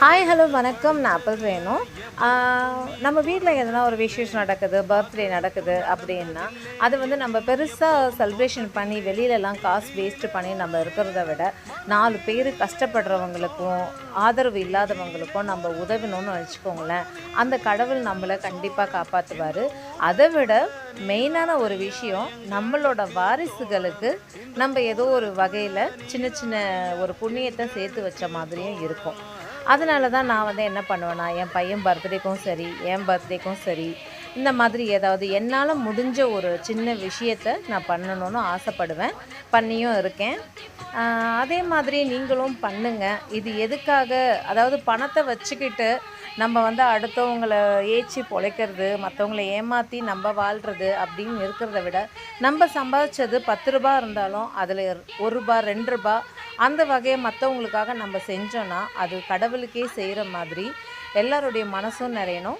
Hi hello வணக்கம். நான் அப்பல் வேணும் நம்ம வீட்டில் எதனா ஒரு விசேஷம் நடக்குது பர்த்டே நடக்குது அப்படின்னா அது வந்து நம்ம பெருசாக செலிப்ரேஷன் பண்ணி வெளியிலலாம் காசு வேஸ்ட் பண்ணி நம்ம இருக்கிறத விட நாலு பேர் கஷ்டப்படுறவங்களுக்கும் ஆதரவு இல்லாதவங்களுக்கும் நம்ம உதவணும்னு வச்சுக்கோங்களேன். அந்த கடவுள் நம்மளை கண்டிப்பாக காப்பாற்றுவார் அதை விட மெயினான ஒரு விஷயம் நம்மளோட வாரிசுகளுக்கு நம்ம ஏதோ ஒரு வகையில் சின்ன சின்ன ஒரு புண்ணியத்தை சேர்த்து வச்ச மாதிரியும் இருக்கும். அதனால தான் நான் வந்து என்ன பண்ணுவேன்னா என் பையன் பர்த்டேக்கும் சரி என் பர்த்டேக்கும் சரி இந்த மாதிரி ஏதாவது என்னால் முடிஞ்ச ஒரு சின்ன விஷயத்தை நான் பண்ணணும்னு ஆசைப்படுவேன். பண்ணியும் இருக்கேன். அதே மாதிரி நீங்களும் பண்ணுங்கள் இது எதுக்காக? அதாவது பணத்தை வச்சுக்கிட்டு நம்ம வந்து அடுத்தவங்களை ஏச்சி பொழைக்கிறது மற்றவங்கள ஏமாற்றி நம்ம வாழ்கிறது அப்படின்னு இருக்கிறத விட நம்ம சம்பாதிச்சது பத்து ரூபா இருந்தாலும் அதில் ஒரு ரூபா ரெண்டு ரூபா அந்த வகையை மற்றவங்களுக்காக நம்ம செஞ்சோன்னா அது கடவுளுக்கே செய்கிற மாதிரி எல்லாருடைய மனசும் நிறையணும்.